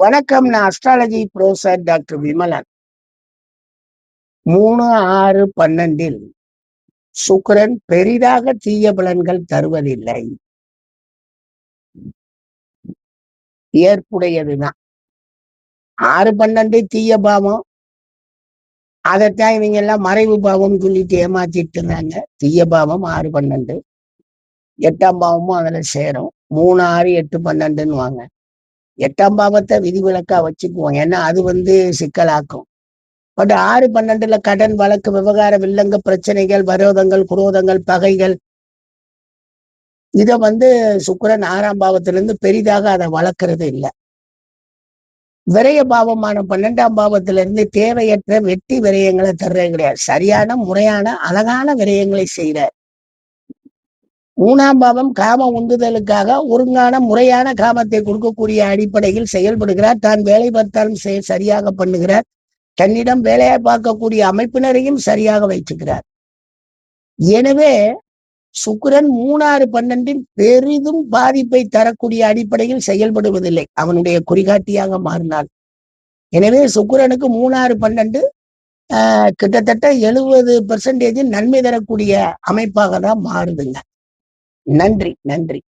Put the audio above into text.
வணக்கம் நான் astrology ப்ரோசர் doctor Vimalan. மூணு ஆறு பன்னெண்டில் சுக்கரன் பெரிதாக தீய பலன்கள் தருவதில்லை. ஏற்புடையதுதான். ஆறு பன்னெண்டு தீய பாவம். அதைத்தான் இவங்க எல்லாம் மறைவு பாவம் சொல்லிட்டு ஏமாத்திட்டு இருந்தாங்க. தீய பாவம் ஆறு பன்னெண்டு. எட்டாம் பாவமும் அதுல சேரும். மூணு ஆறு எட்டு பன்னெண்டுன்னு வாங்க. எட்டாம் பாவத்தை விதிவிலக்கா வச்சுக்குவோம். ஏன்னா அது வந்து சிக்கலாக்கும். பட் ஆறு பன்னெண்டுல கடன் வழக்கு விவகார வில்லங்க பிரச்சனைகள் விரோதங்கள் குரோதங்கள் பகைகள் இத வந்து சுக்கரன் ஆறாம் பாவத்திலிருந்து பெரிதாக அதை வளர்க்கறது இல்லை. விரய பாவமான பன்னெண்டாம் பாவத்துல இருந்து தேவையற்ற வெட்டி விரயங்களை தர்றது கிடையாது. சரியான முறையான அழகான விரயங்களை செய்யறார் மூணாம் பாவம் காம உந்துதலுக்காக ஒருங்கான முறையான காமத்தை கொடுக்கக்கூடிய அடிப்படையில் செயல்படுகிறார். தான் வேலை பார்த்தாலும் செய- சரியாக பண்ணுகிறார். தன்னிடம் வேலையை பார்க்கக்கூடிய அமைப்பினரையும் சரியாக வைத்துக்கிறார். எனவே சுக்கிரன் மூணாறு பன்னெண்டில் பெரிதும் பாதிப்பை தரக்கூடிய அடிப்படையில் செயல்படுவதில்லை. அவனுடைய குறிகாட்டியாக மாறினாள் எனவே சுக்கிரனுக்கு மூணாறு பன்னெண்டு ஆஹ், கிட்டத்தட்ட எழுபது பெர்சன்டேஜ் நன்மை தரக்கூடிய அமைப்பாக தான் மாறுதுங்க. நன்றி நன்றி.